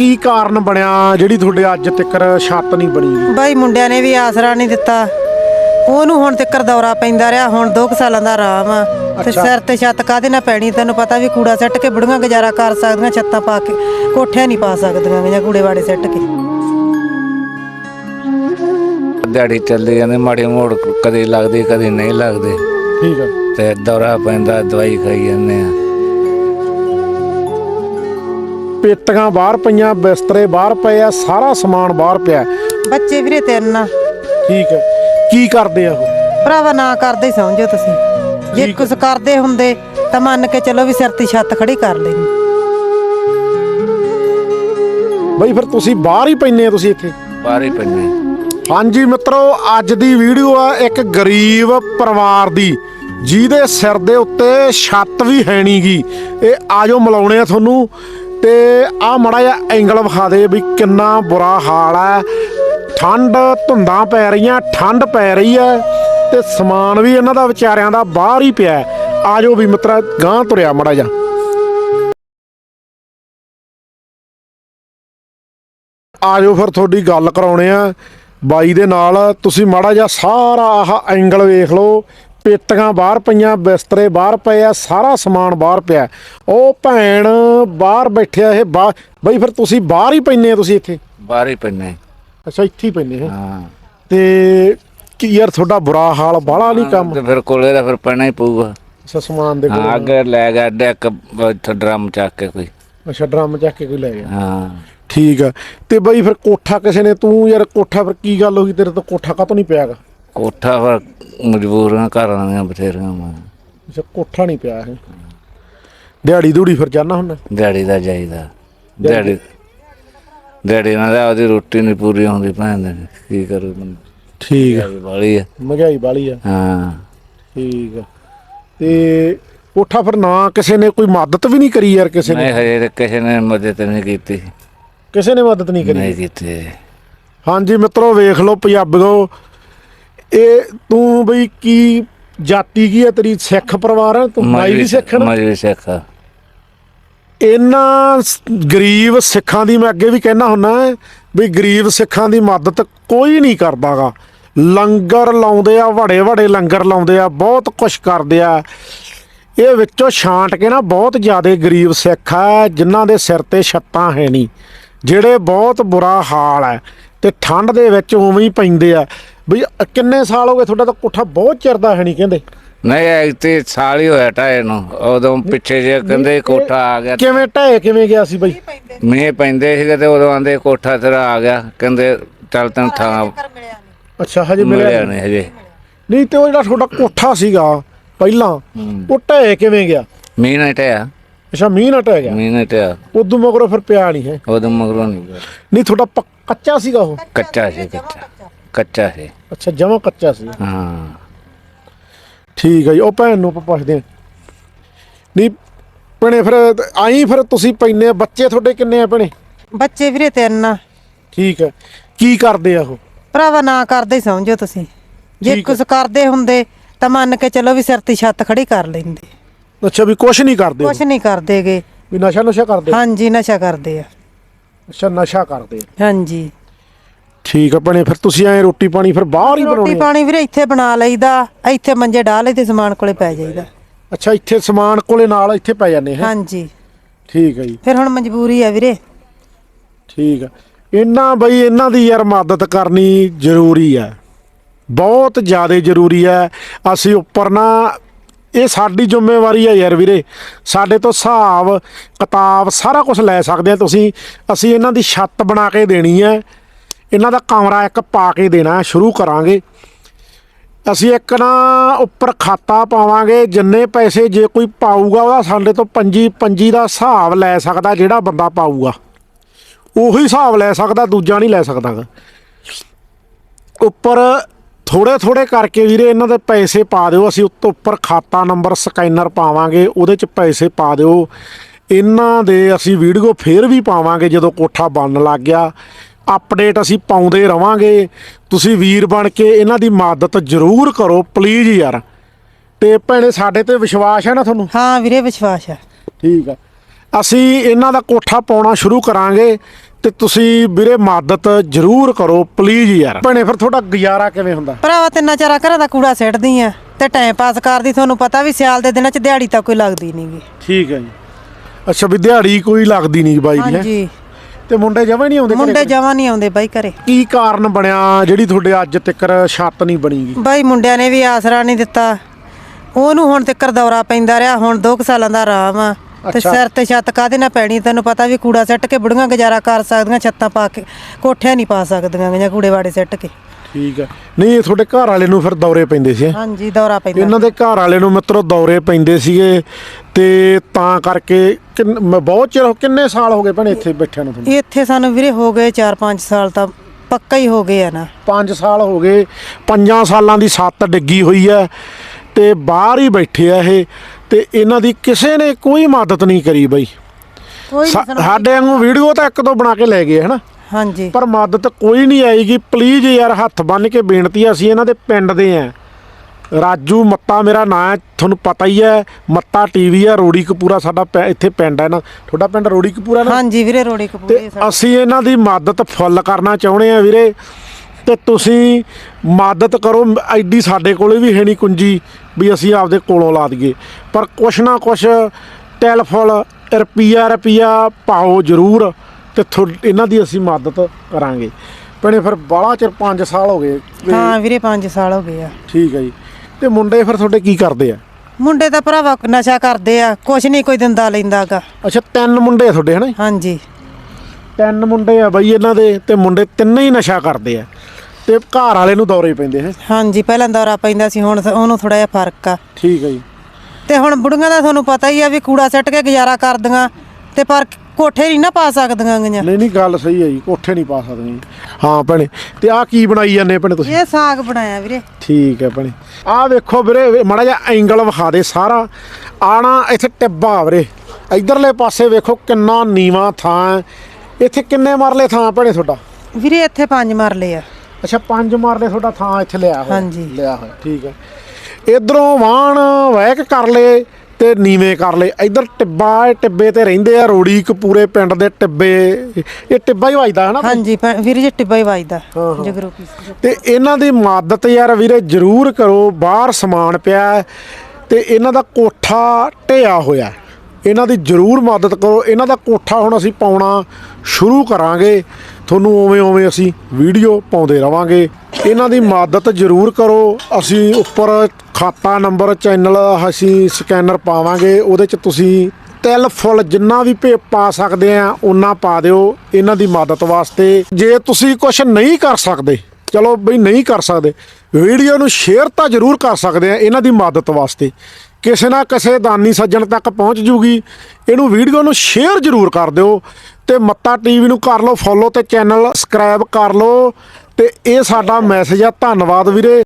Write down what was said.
ਕੀ ਕਾਰਨ ਬਣਿਆ ਜਿਹੜੀ ਤੁਹਾਡੇ ਅੱਜ ਤੱਕ ਛੱਤ ਨਹੀਂ ਬਣੀ? ਬਾਈ ਮੁੰਡਿਆਂ ਨੇ ਵੀ ਆਸਰਾ ਨਹੀਂ ਦਿੱਤਾ। ਉਹਨੂੰ ਹੁਣ ਤੱਕਰ ਦੌਰਾ ਪੈਂਦਾ ਰਿਹਾ ਹੁਣ 2 ਸਾਲਾਂ ਦਾ ਆਰਾਮ ਆ। ਤੇ ਅੱਛਾ। ਸਿਰ ਤੇ ਛੱਤ ਕਾਦੇ ਨਾਲ ਪੈਣੀ? ਤੈਨੂੰ ਪਤਾ ਵੀ ਕੂੜਾ ਸੱਟ ਕੇ ਬੁੜੀਆਂ ਗੁਜ਼ਾਰਾ ਕਰ ਸਕਦੀਆਂ ਛੱਤਾਂ ਪਾ ਕੇ ਕੋਠਿਆਂ ਨਹੀਂ ਪਾ ਸਕਦੀਆਂ ਜਾਂ ਕੂੜੇ ਵਾੜੇ ਸੱਟ ਕੇ। ਦਿਹਾੜੀ ਚੱਲਦੀ ਜਾਂਦੀ ਮਾੜੀ ਮੋੜ ਕਦੇ ਲੱਗਦੀ ਕਦੇ ਨਹੀਂ ਲੱਗਦੀ। ਠੀਕ ਹੈ ਤੇ ਦੌਰਾ ਪੈਂਦਾ ਦਵਾਈ ਖਾਈ ਜਾਂਦੇ ਆ। ਪੇਟੀਆਂ ਬਾਹਰ ਪਈਆਂ ਬਿਸਤਰੇ ਬਾਹਰ ਪਏ ਆ ਸਾਰਾ ਸਮਾਨ ਬਾਹਰ ਪਿਆ ਬੱਚੇ ਵੀਰੇ ਤਿੰਨ ਆ ਠੀਕ ਹੈ। ਕੀ ਕਰਦੇ ਆ ਉਹ? ਭਰਾਵਾ ਨਾ ਕਰਦੇ ਹੀ ਸਮਝੋ ਤੁਸੀਂ। ਜੇ ਕੁਝ ਕਰਦੇ ਹੁੰਦੇ ਤਾਂ ਮੰਨ ਕੇ ਚਲੋ ਵੀ ਸਿਰ ਤੇ ਛੱਤ ਖੜੀ ਕਰ ਲੈਣੀ ਬਈ ਫਿਰ ਤੁਸੀਂ ਬਾਹਰ ਹੀ ਪੈਨੇ ਆ ਤੁਸੀਂ ਇੱਥੇ? ਬਾਹਰ ਹੀ ਪੈਂਦੇ ਹਾਂਜੀ ਮਿੱਤਰੋ ਅੱਜ ਦੀ ਵੀਡੀਓ ਆ ਇੱਕ ਗਰੀਬ ਪਰਿਵਾਰ ਦੀ ਜਿਹਦੇ ਸਿਰ ਦੇ ਉੱਤੇ ਛੱਤ ਵੀ ਹੈ ਨਹੀਂਗੀ ਇਹ ਆਜੋ ਮਿਲਾਉਣੇ ਆ ਤੁਹਾਨੂੰ। ਤੇ ਆ ਮੜਾ ਜਿਹਾ ਐਂਗਲ ਵਿਖਾ ਦੇ ਵੀ ਕਿੰਨਾ ਬੁਰਾ ਹਾਲ ਹੈ। ਠੰਡ ਧੁੰਦਾਂ ਪੈ ਰਹੀਆਂ, ਠੰਡ ਪੈ ਰਹੀ ਹੈ ਤੇ ਸਮਾਨ ਵੀ ਇਹਨਾਂ ਦਾ ਵਿਚਾਰਿਆਂ ਦਾ ਬਾਹਰ ਹੀ ਪਿਆ ਹੈ। ਆਜੋ ਵੀ ਮਿੱਤਰਾ ਗਾਂ ਤੁਰਿਆ ਮੜਾ ਜਾ ਆਜੋ ਫਿਰ ਤੁਹਾਡੀ ਗੱਲ ਕਰਾਉਣੇ ਆ। ਬਾਈ ਦੇ ਨਾਲ ਤੁਸੀਂ ਮਾੜਾ ਜਿਹਾ ਸਾਰਾ ਆਹ ਐਂਗਲ ਵੇਖ ਲਓ। ਪੇਟੀਆਂ ਬਾਹਰ ਪਈਆਂ ਬਿਸਤਰੇ ਬਾਹਰ ਪਏ ਆ ਸਾਰਾ ਸਮਾਨ ਬਾਹਰ ਪਿਆ। ਉਹ ਭੈਣ ਬਾਹਰ ਬੈਠਿਆ ਇਹ ਬਈ ਫਿਰ ਤੁਸੀਂ ਬਾਹਰ ਹੀ ਪੈਨੇ ਆ ਤੁਸੀਂ ਇੱਥੇ? ਬਾਹਰ ਹੀ ਪੈਂਦੇ ਅੱਛਾ ਇੱਥੇ ਹੀ ਪੈਨੇ ਹਾਂ। ਤੇ ਕੀ ਯਾਰ ਤੁਹਾਡਾ ਬੁਰਾ ਹਾਲ ਬਾਹਲਾ ਨਹੀਂ ਕੰਮ? ਤੇ ਫਿਰ ਕੋਲੇ ਦਾ ਫਿਰ ਪੈਣਾ ਹੀ ਪਊਗਾ। ਅੱਛਾ ਸਮਾਨ ਦੇ ਕੋਲ। ਅੱਗੇ ਲੈ ਗਿਆ ਡੈਕ ਇੱਥੇ ਡਰਮ ਚੱਕ ਕੇ ਕੋਈ। ਅੱਛਾ ਡਰਮ ਚੱਕ ਕੇ ਕੋਈ ਲੈ ਗਿਆ। ਹਾਂ। ਠੀਕ ਆ। ਤੇ ਬਈ ਫਿਰ ਕੋਠਾ ਕਿਸੇ ਨੇ ਤੂੰ ਯਾਰ ਕੋਠਾ ਫਿਰ ਕੀ ਗੱਲ ਹੋ ਗਈ? ਤੇਰੇ ਤੋਂ ਕੋਠਾ ਕਾਹਤੋਂ ਨਹੀਂ ਪਿਆਗਾ ਕੋਠਾ ਫਿਰ ਮਜਬੂਰੀਆਂ ਘਰਾਂ ਦੀਆਂ ਬਥੇਰੀਆਂ ਵਾਂ। ਅੱਛਾ ਕੋਠਾ ਨਹੀਂ ਪਿਆ ਹੈ ਦਿਹਾੜੀ ਦੂੜੀ ਫਿਰ ਜਾਣਾ ਹੁੰਦਾ? ਦਿਹਾੜੀ ਦਾ ਜਾਈਦਾ। ਦਿਹਾੜੀ ਦਿਹਾੜੀ ਨਾਲ ਉਹਦੀ ਰੋਟੀ ਨਹੀਂ ਪੂਰੀ ਹੁੰਦੀ ਭੈਣ ਦੇ। ਕੀ ਕਰੂ ਬੰਦਾ ਠੀਕ ਆ। ਵਾਲੀ ਆ। ਮਹਿੰਗਾਈ ਵਾਲੀ ਆ। ਹਾਂ। ਠੀਕ ਆ। ਤੇ ਕੋਠਾ ਫਿਰ ਨਾ ਕਿਸੇ ਨੇ ਕੋਈ ਮਦਦ ਵੀ ਨਹੀਂ ਕਰੀ ਯਾਰ ਕਿਸੇ ਨੇ? ਨਹੀਂ ਹਜੇ ਤੱਕ ਕਿਸੇ ਨੇ ਮਦਦ ਨਹੀਂ ਕੀਤੀ। ਕਿਸੇ ਨੇ ਮਦਦ ਨਹੀਂ ਕਰੀ? ਨਹੀਂ ਕੀਤੀ। ਹਾਂਜੀ ਮਿੱਤਰੋ ਵੇਖ ਲਓ ਪੰਜਾਬੀਓ ਇਹ ਤੂੰ ਬਈ ਕੀ ਜਾਤੀ ਕੀ ਹੈ? ਤੇਰੀ ਸਿੱਖ ਪਰਿਵਾਰ ਹੈ? ਤੂੰ ਮਾਈ ਵੀ ਸਿੱਖ ਨਾ? ਮਜਵੀ ਸਿੱਖ। ਆ। ਇਹਨਾਂ ਸ- ਗਰੀਬ ਸਿੱਖਾਂ ਦੀ ਮੈਂ ਅੱਗੇ ਵੀ ਕਹਿਣਾ ਹੁੰਨਾ ਵੀ ਗਰੀਬ ਸਿੱਖਾਂ ਦੀ ਮਦਦ ਕੋਈ ਨਹੀਂ ਕਰਦਾਗਾ। ਲੰਗਰ ਲਾਉਂਦੇ ਆ ਵੱਡੇ ਵੱਡੇ ਲੰਗਰ ਲਾਉਂਦੇ ਆ ਬਹੁਤ ਕੁਛ ਕਰਦੇ ਆ। ਇਹ ਵਿੱਚੋਂ ਛਾਂਟ ਕੇ ਨਾ ਬਹੁਤ ਜ਼ਿਆਦਾ ਗਰੀਬ ਸਿੱਖ ਆ ਜਿਨ੍ਹਾਂ ਦੇ ਸਿਰ ਤੇ ਛੱਤਾਂ ਹੈ ਨਹੀਂ। ਜਿਹੜੇ ਬਹੁਤ ਬੁਰਾ ਹਾਲ ਹੈ ਤੇ ਠੰਡ ਦੇ ਵਿੱਚ ਉਵੇਂ ਹੀ ਪੈਂਦੇ ਆ। ਬਈ ਕਿੰਨੇ ਸਾਲ ਹੋ ਗਏ ਤੁਹਾਡਾ ਤਾਂ ਕੋਠਾ ਬਹੁਤ ਚਿਰ ਦਾ ਹੈ ਨਹੀਂ ਕਹਿੰਦੇ। ਨਹੀਂ ਐਤੇ ਸਾਲ ਹੀ ਹੋਇਆ ਟਾਏ ਨੂੰ। ਉਦੋਂ ਪਿੱਛੇ ਜੇ ਕਹਿੰਦੇ ਕੋਠਾ ਆ ਗਿਆ। ਕਿਵੇਂ ਢਹਿ ਕਿਵੇਂ ਗਿਆ ਸੀ ਬਈ? ਮੀਂਹ ਪੈਂਦੇ ਸੀਗੇ ਤੇ ਉਦੋਂ ਆਂਦੇ ਕੋਠਾ ਤੇਰਾ ਆ ਗਿਆ। ਕਹਿੰਦੇ ਚੱਲ ਤੈਨੂੰ ਥਾਂ ਅੱਛਾ ਹਜੇ ਮਿਲਿਆ ਨਹੀਂ ਹਜੇ। ਨਹੀਂ ਤੇ ਉਹ ਜਿਹੜਾ ਤੁਹਾਡਾ ਕੋਠਾ ਸੀਗਾ ਪਹਿਲਾਂ ਉਹ ਢਹਿ ਕਿਵੇਂ ਗਿਆ? ਮੀਂਹ ਨਹੀਂ ਟਿਆ ਅੱਛਾ ਮੀਂਹ ਨਾਲ ਢਹਿ ਗਿਆ? ਮੀਂਹ ਨਹੀਂ ਟਿਆ ਉਦੋਂ ਮਗਰੋਂ ਫਿਰ ਪਿਆ ਨਹੀਂ ਹੈ। ਉਦੋਂ ਮਗਰੋਂ ਨਹੀਂ। ਨਹੀਂ ਤੁਹਾਡਾ ਕੱਚਾ ਸੀਗਾ ਉਹ? ਕੱਚਾ ਸੀ ਕੱਚਾ। ਕੱਚਾ ਸੀ। ਅੱਛਾ ਜਮਾ ਕੱਚਾ ਸੀ। ਹਾਂ। ਠੀਕ ਹੈ ਜੀ ਉਹ ਭੈਣ ਨੂੰ ਆਪਾਂ ਪੁੱਛਦੇ ਹਾਂ। ਨਹੀਂ ਭੈਣੇ ਫਿਰ ਆਈ ਫਿਰ ਤੁਸੀਂ ਪੈਨੇ ਬੱਚੇ ਤੁਹਾਡੇ ਕਿੰਨੇ ਆ ਭੈਣੇ? ਬੱਚੇ ਵੀਰੇ ਤਿੰਨ ਆ। ਠੀਕ ਹੈ ਕੀ ਕਰਦੇ ਆ ਉਹ? ਭਰਾਵਾ ਨਾ ਕਰਦੇ ਹੀ ਸਮਝੋ ਤੁਸੀਂ। ਜੇ ਠੀਕ ਆ। ਕੁਝ ਕਰਦੇ ਹੁੰਦੇ ਤਾਂ ਮੰਨ ਕੇ ਚਲੋ ਵੀ ਸਿਰ ਤੇ ਛੱਤ ਖੜੀ ਕਰ ਲੈਂਦੇ। ਅੱਛਾ ਵੀ ਕੁਛ ਨਹੀਂ ਕਰਦੇ ਉਹ। ਕੁਛ ਨਹੀਂ ਕਰਦੇਗੇ। ਵੀ ਨਸ਼ਾ ਨੁਸ਼ਾ ਕਰਦੇ? ਹਾਂਜੀ ਨਸ਼ਾ ਕਰਦੇ ਆ। ਅੱਛਾ ਨਸ਼ਾ ਕਰਦੇ ਆ। ਹਾਂਜੀ। ਠੀਕ ਹੈ ਭੈਣੇ ਫਿਰ ਤੁਸੀਂ ਐ ਰੋਟੀ ਪਾਣੀ ਫਿਰ ਬਾਹਰ ਹੀ ਰੋਟੀ ਬਣਾਉਣੀ ਆ? ਪਾਣੀ ਵੀਰੇ ਇੱਥੇ ਬਣਾ ਲਈਦਾ ਇੱਥੇ ਮੰਜੇ ਢਾ ਲਈ ਤੇ ਸਮਾਨ ਕੋਲੇ ਪੈ ਜਾਈਦਾ। ਅੱਛਾ ਇੱਥੇ ਸਮਾਨ ਕੋਲੇ ਨਾਲ ਇੱਥੇ ਪੈ ਜਾਂਦੇ ਹੈ? ਹਾਂਜੀ। ਠੀਕ ਹੈ ਜੀ। ਫਿਰ ਹੁਣ ਮਜਬੂਰੀ ਆ ਵੀਰੇ। ਠੀਕ ਆ। ਇਹਨਾਂ ਬਈ ਇਹਨਾਂ ਦੀ ਯਾਰ ਮਦਦ ਕਰਨੀ ਜ਼ਰੂਰੀ ਹੈ ਬਹੁਤ ਜ਼ਿਆਦਾ ਜ਼ਰੂਰੀ ਹੈ ਅਸੀਂ ਉੱਪਰ ਨਾ ਇਹ ਸਾਡੀ ਜ਼ਿੰਮੇਵਾਰੀ ਹੈ ਯਾਰ ਵੀਰੇ। ਸਾਡੇ ਤੋਂ ਹਿਸਾਬ ਕਿਤਾਬ ਸਾਰਾ ਕੁਝ ਲੈ ਸਕਦੇ ਆ ਤੁਸੀਂ। ਅਸੀਂ ਇਹਨਾਂ ਦੀ ਛੱਤ ਬਣਾ ਕੇ ਦੇਣੀ ਹੈ ਇਹਨਾਂ ਦਾ ਕਮਰਾ ਇੱਕ ਪਾ ਕੇ ਦੇਣਾ, ਸ਼ੁਰੂ ਕਰਾਂਗੇ। ਅਸੀਂ ਇੱਕ ਨਾ ਉੱਪਰ ਖਾਤਾ ਪਾਵਾਂਗੇ, ਜਿੰਨੇ ਪੈਸੇ ਜੇ ਕੋਈ ਪਾਊਗਾ, ਉਹਦਾ ਸਾਡੇ ਤੋਂ ਪੰਜੀ ਪੰਜੀ ਦਾ ਹਿਸਾਬ ਲੈ ਸਕਦਾ, ਜਿਹੜਾ ਬੰਦਾ ਪਾਊਗਾ। ਉਹੀ ਹਿਸਾਬ ਲੈ ਸਕਦਾ, ਦੂਜਾ ਨਹੀਂ ਲੈ ਸਕਦਾ ਉੱਪਰ ਥੋੜੇ ਥੋੜੇ ਕਰਕੇ ਵੀਰੇ, ਇਹਨਾਂ ਦੇ ਪੈਸੇ ਪਾ ਦਿਓ। ਅਸੀਂ ਉੱਤੋਂ ਉੱਪਰ ਖਾਤਾ ਨੰਬਰ, ਸਕੈਨਰ ਪਾਵਾਂਗੇ, ਉਹਦੇ ਚ ਪੈਸੇ ਪਾ ਦਿਓ। ਇਹਨਾਂ ਦੇ ਅਸੀਂ ਵੀਡੀਓ ਫੇਰ ਵੀ ਪਾਵਾਂਗੇ, ਜਦੋਂ ਕੋਠਾ ਬਣਨ ਲੱਗ ਗਿਆ। ਅਪਡੇਟ ਅਸੀਂ ਪਾਉਂਦੇ ਰਵਾਂਗੇ। ਤੁਸੀਂ ਵੀਰ ਬਣ ਕੇ ਇਹਨਾਂ ਦੀ ਮਦਦ ਜ਼ਰੂਰ ਕਰੋ ਪਲੀਜ਼ ਯਾਰ। ਤੇ ਭੈਣੇ ਸਾਡੇ ਤੇ ਵਿਸ਼ਵਾਸ ਹੈ ਨਾ ਤੁਹਾਨੂੰ? ਹਾਂ ਵੀਰੇ ਵਿਸ਼ਵਾਸ ਆ ਠੀਕ ਆ। ਅਸੀਂ ਇਹਨਾਂ ਦਾ ਕੋਠਾ ਪਾਉਣਾ ਸ਼ੁਰੂ ਕਰਾਂਗੇ ਤੇ ਤੁਸੀਂ ਵੀਰੇ ਮਦਦ ਜ਼ਰੂਰ ਕਰੋ ਪਲੀਜ਼ ਯਾਰ। ਭੈਣੇ ਫਿਰ ਤੁਹਾਡਾ ਗੁਜ਼ਾਰਾ ਕਿਵੇਂ ਹੁੰਦਾ? ਭਰਾਵਾ ਤਿੰਨਾਂ ਚਾਰਾਂ ਘਰਾਂ ਦਾ ਕੂੜਾ ਸਿੱਟਦੀ ਆ ਤੇ ਟਾਈਮ ਪਾਸ ਕਰਦੀ ਤੁਹਾਨੂੰ ਪਤਾ ਵੀ ਸਿਆਲ ਦੇ ਦਿਨਾਂ 'ਚ ਦਿਹਾੜੀ ਤਾਂ ਕੋਈ ਲੱਗਦੀ ਨਹੀਂਗੀ ਠੀਕ ਹੈ ਜੀ। ਅੱਛਾ ਵੀ ਦਿਹਾੜੀ ਕੋਈ ਲੱਗਦੀ ਨਹੀਂ ਬਾਈ ਦੀ ਹੈਂ? ਹਾਂਜੀ। ਤੇ ਮੁੰਡੇ ਜਮਾਂ ਨਹੀਂ ਆਉਂਦੇ ਘਰੇ? ਮੁੰਡੇ ਜਮਾਂ ਨਹੀਂ ਆਉਂਦੇ ਬਾਈ ਘਰੇ। ਕੀ ਕਾਰਨ ਬਣਿਆ ਜਿਹੜੀ ਤੁਹਾਡੇ ਅੱਜ ਤੱਕ ਛੱਤ ਨਹੀਂ ਬਣੀਗੀ ਬਾਈ ਮੁੰਡਿਆਂ ਨੇ ਵੀ ਆਸਰਾ ਨਹੀਂ ਦਿੱਤਾ। ਉਹਨੂੰ ਹੁਣ ਤੱਕਰ ਦੌਰਾ ਪੈਂਦਾ ਰਿਹਾ ਹੁਣ 2 ਸਾਲਾਂ ਦਾ ਆਰਾਮ ਆ। ਤੇ ਅੱਛਾ। ਸਿਰ ਤੇ ਛੱਤ ਕਾਦੇ ਨਾਲ ਪੈਣੀ? ਤੈਨੂੰ ਪਤਾ ਵੀ ਕੂੜਾ ਸਿੱਟ ਕੇ ਬੁੜੀਆਂ ਗੁਜ਼ਾਰਾ ਕਰ ਸਕਦੀਆਂ ਛੱਤਾਂ ਪਾ ਕੇ ਕੋਠਿਆਂ ਨਹੀਂ ਪਾ ਸਕਦੀਆਂ ਜਾਂ ਕੂੜੇ ਵਾੜੇ ਸਿੱਟ ਕੇ। ਠੀਕ ਹੈ। ਨਹੀਂ ਇਹ ਤੁਹਾਡੇ ਘਰ ਵਾਲੇ ਨੂੰ ਫਿਰ ਦੌਰੇ ਪੈਂਦੇ ਸੀ? ਹਾਂਜੀ ਦੌਰਾ ਪੈਂਦਾ ਇਹਨਾਂ ਦੇ ਘਰ ਵਾਲੇ ਨੂੰ ਮਿੱਤਰੋ ਦੌਰੇ ਪੈਂਦੇ ਸੀਗੇ ਤੇ ਤਾਂ ਕਰਕੇ ਬਹੁਤ ਚਿਰ ਕਿੰਨੇ ਸਾਲ ਹੋ ਗਏ ਭੈਣੇ ਇੱਥੇ ਬੈਠਿਆਂ ਨੂੰ ਤੁਹਾਨੂੰ ਇੱਥੇ ਸਾਨੂੰ ਵੀਰੇ ਹੋ ਗਏ 4-5 ਸਾਲ ਤਾਂ ਪੱਕਾ ਹੀ ਹੋ ਗਏ ਆ ਨਾ। 5 ਸਾਲ ਹੋ ਗਏ 5 ਸਾਲਾਂ ਦੀ ਸੱਤ ਡਿੱਗੀ ਹੋਈ ਹੈ ਤੇ ਬਾਹਰ ਹੀ ਬੈਠੇ ਆ ਇਹ ਤੇ ਇਹਨਾਂ ਦੀ ਕਿਸੇ ਨੇ ਕੋਈ ਮਦਦ ਨਹੀਂ ਕਰੀ ਬਈ। ਸਾਡੇ ਵਾਂਗੂ ਵੀਡੀਓ ਤਾਂ ਇੱਕ ਦੋ ਬਣਾ ਕੇ ਲੈ ਗਏ ਹਨਾ? ਹਾਂਜੀ। ਪਰ ਮਦਦ ਕੋਈ ਨਹੀਂ ਆਏਗੀ ਪਲੀਜ਼ ਯਾਰ ਹੱਥ ਬੰਨ ਕੇ ਬੇਨਤੀ ਆ, ਅਸੀਂ ਇਹਨਾਂ ਦੇ ਪਿੰਡ ਦੇ ਆ। ਰਾਜੂ ਮੱਤਾ ਮੇਰਾ ਨਾਂ ਹੈ ਤੁਹਾਨੂੰ ਪਤਾ ਹੀ ਹੈ ਮੱਤਾ ਟੀਵੀ ਆ ਰੋੜੀ ਕਪੂਰਾ ਸਾਡਾ ਇੱਥੇ ਪਿੰਡ ਹੈ ਨਾ। ਤੁਹਾਡਾ ਪਿੰਡ ਰੋੜੀ ਕਪੂਰਾ ਨਾ? ਹਾਂਜੀ ਵੀਰੇ ਰੋੜੇ ਕਪੂਰੇ ਤੇ ਅਸੀਂ ਇਹਨਾਂ ਦੀ ਮਦਦ ਫੁੱਲ ਕਰਨਾ ਚਾਹੁੰਦੇ ਆ ਵੀਰੇ। ਤੇ ਤੁਸੀਂ ਮਦਦ ਕਰੋ ਐਡੀ ਸਾਡੇ ਕੋਲੇ ਵੀ ਹੈ ਨਹੀਂ ਕੁੰਜੀ ਵੀ ਅਸੀਂ ਆਪਦੇ ਕੋਲੋਂ ਲਾ ਦਈਏ। ਪਰ ਕੁਛ ਨਾ ਕੁਛ ਟੈਲੀਫੋਨ ਰੁਪਈਆ ਰੁਪਈਆ ਪਾਓ ਜ਼ਰੂਰ। ਤੇ ਥੋ- ਇਹਨਾਂ ਦੀ ਅਸੀਂ ਮਦਦ ਕਰਾਂਗੇ। ਭੈਣੇ ਫਿਰ ਬਾਹਲਾ ਚਿਰ 5 ਸਾਲ ਹੋ ਗਏ ਹਾਂ ਵੀਰੇ 5 ਸਾਲ ਹੋ ਗਏ ਆ। ਠੀਕ ਹੈ ਜੀ। ਤੇ ਮੁੰਡੇ ਫਿਰ ਤੁਹਾਡੇ ਕੀ ਕਰਦੇ ਆ? ਮੁੰਡੇ ਤਾਂ ਭਰਾਵਾ ਨਸ਼ਾ ਕਰਦੇ ਆ ਕੁਛ ਨਹੀਂ ਕੋਈ ਦਿੰਦਾ ਲੈਂਦਾਗਾ ਅੱਛਾ ਤਿੰਨ ਮੁੰਡੇ ਆ ਤੁਹਾਡੇ ਹਨਾ ਹਾਂਜੀ। ਤਿੰਨ ਮੁੰਡੇ ਆ ਬਈ ਇਹਨਾਂ ਦੇ ਤੇ ਮੁੰਡੇ ਤਿੰਨੇ ਹੀ ਨਸ਼ਾ ਕਰਦੇ ਆ। ਤੇ ਘਰ ਵਾਲੇ ਨੂੰ ਦੌਰੇ ਪੈਂਦੇ ਹੈ? ਹਾਂਜੀ ਪਹਿਲਾਂ ਦੌਰਾ ਪੈਂਦਾ ਸੀ ਹੁਣ ਸ- ਉਹਨੂੰ ਥੋੜਾ ਜਿਹਾ ਫ਼ਰਕ ਆ। ਠੀਕ ਹੈ ਜੀ। ਤੇ ਹੁਣ ਬੁੜੀਆਂ ਦਾ ਤੁਹਾਨੂੰ ਪਤਾ ਹੀ ਆ ਵੀ ਕੂੜਾ ਸੱਟ ਕੇ ਗੁਜ਼ਾਰਾ ਕਰਦੀਆਂ ਤੇ ਪਰ ਕੋਠੇ ਨਹੀਂ ਨਾ ਪਾ ਸਕਦੀਆਂ ਗੀਆਂ ਨਹੀਂ ਨਹੀਂ ਗੱਲ ਸਹੀ ਹੈ ਜੀ ਕੋਠੇ ਨਹੀਂ ਪਾ ਸਕਦੇ ਜੀ। ਹਾਂ ਭੈਣੇ ਤੇ ਆਹ ਕੀ ਬਣਾਈ ਜਾਂਦੇ ਭੈਣੇ ਤੁਸੀਂ? ਇਹ ਸਾਗ ਬਣਾਇਆ ਵੀਰੇ। ਠੀਕ ਹੈ ਭੈਣੇ। ਆਹ ਵੇਖੋ ਵੀਰੇ ਮਾੜਾ ਜਿਹਾ ਐਂਗਲ ਵਿਖਾ ਦੇ ਸਾਰਾ। ਆਣਾ ਇੱਥੇ ਟਿੱਬਾ ਵੀਰੇ। ਇਧਰਲੇ ਪਾਸੇ ਵੇਖੋ ਕਿੰਨਾ ਨੀਵਾ ਥਾਂ ਹੈ। ਇੱਥੇ ਕਿੰਨੇ ਮਰਲੇ ਥਾਂ ਭੈਣੇ ਤੁਹਾਡਾ? ਵੀਰੇ ਇੱਥੇ ਪੰਜ ਮਰਲੇ ਆ। ਅੱਛਾ ਪੰਜ ਮਰਲੇ ਤੁਹਾਡਾ ਥਾਂ ਇੱਥੇ ਲਿਆ ਹੋਇਆ। ਹਾਂਜੀ। ਲਿਆ ਹੋਇਆ ਠੀਕ ਹੈ। ਇਧਰੋਂ ਵਾਹਣ ਵਹਿਕ ਕਰ ਲਏ। ਤੇ ਨੀਵੇਂ ਕਰ ਲਏ। ਇਧਰ ਟਿੱਬਾ ਟਿੱਬੇ ਤੇ ਰਹਿੰਦੇ ਆ ਰੋੜੀ ਕਪੂਰੇ ਪਿੰਡ ਦੇ ਟਿੱਬੇ। ਇਹ ਟਿੱਬਾ ਹੀ ਵੱਜਦਾ ਹੈ ਨਾ ਹਾਂਜੀ ਭੈ- ਵੀਰੇ ਜੀ ਟਿੱਬਾ ਹੀ ਵੱਜਦਾ। ਹਾਂ। ਜਗਰੂਪੀ ਤੇ ਇਹਨਾਂ ਦੀ ਮਦਦ ਯਾਰ ਵੀਰੇ ਜ਼ਰੂਰ ਕਰੋ ਬਾਹਰ ਸਮਾਨ ਪਿਆ ਹੈ ਤੇ ਇਹਨਾਂ ਦਾ ਕੋਠਾ ਢਿਆ ਹੋਇਆ ਹੈ। ਇਹਨਾਂ ਦੀ ਜ਼ਰੂਰ ਮਦਦ ਕਰੋ। ਇਹਨਾਂ ਦਾ ਕੋਠਾ ਹੁਣ ਅਸੀਂ ਪਾਉਣਾ ਸ਼ੁਰੂ ਕਰਾਂਗੇ। ਤੁਹਾਨੂੰ ਉਵੇਂ ਉਵੇਂ ਅਸੀਂ ਵੀਡੀਓ ਪਾਉਂਦੇ ਰਵਾਂਗੇ। ਇਹਨਾਂ ਦੀ ਮਦਦ ਜ਼ਰੂਰ ਕਰੋ। ਅਸੀਂ ਉੱਪਰ ਖਾਤਾ ਨੰਬਰ, ਚੈਨਲ ਅਸੀਂ ਸਕੈਨਰ ਪਾਵਾਂਗੇ। ਉਹਦੇ 'ਚ ਤੁਸੀਂ ਤਿਲ, ਫੁੱਲ ਜਿੰਨਾ ਵੀ ਭੇ ਪਾ ਸਕਦੇ ਆ, ਉਹਨਾਂ ਪਾ ਦਿਓ। ਇਹਨਾਂ ਦੀ ਮਦਦ ਵਾਸਤੇ। ਜੇ ਤੁਸੀਂ ਕੁਝ ਨਹੀਂ ਕਰ ਸਕਦੇ, ਚਲੋ ਬਈ ਨਹੀਂ ਕਰ ਸਕਦੇ, ਵੀਡੀਓ ਨੂੰ ਸ਼ੇਅਰ ਤਾਂ ਜ਼ਰੂਰ ਕਰ ਸਕਦੇ ਆ, ਇਹਨਾਂ ਦੀ ਮਦਦ ਵਾਸਤੇ। ਕਿਸੇ ਨਾ ਕਿਸੇ ਦਾਨੀ ਸੱਜਣ ਤੱਕ ਪਹੁੰਚ ਜੂਗੀ। ਇਹਨੂੰ ਵੀਡੀਓ ਨੂੰ ਸ਼ੇਅਰ ਜ਼ਰੂਰ ਕਰ ਦਿਓ। ਤੇ ਮੱਤਾ ਟੀਵੀ ਨੂੰ ਕਰ ਲਓ ਫੋਲੋ ਤੇ ਚੈਨਲ ਸਬਸਕ੍ਰਾਈਬ ਕਰ ਲਓ। ਤੇ ਇਹ ਸਾਡਾ ਮੈਸੇਜ ਆ। ਧੰਨਵਾਦ ਵੀਰੇ।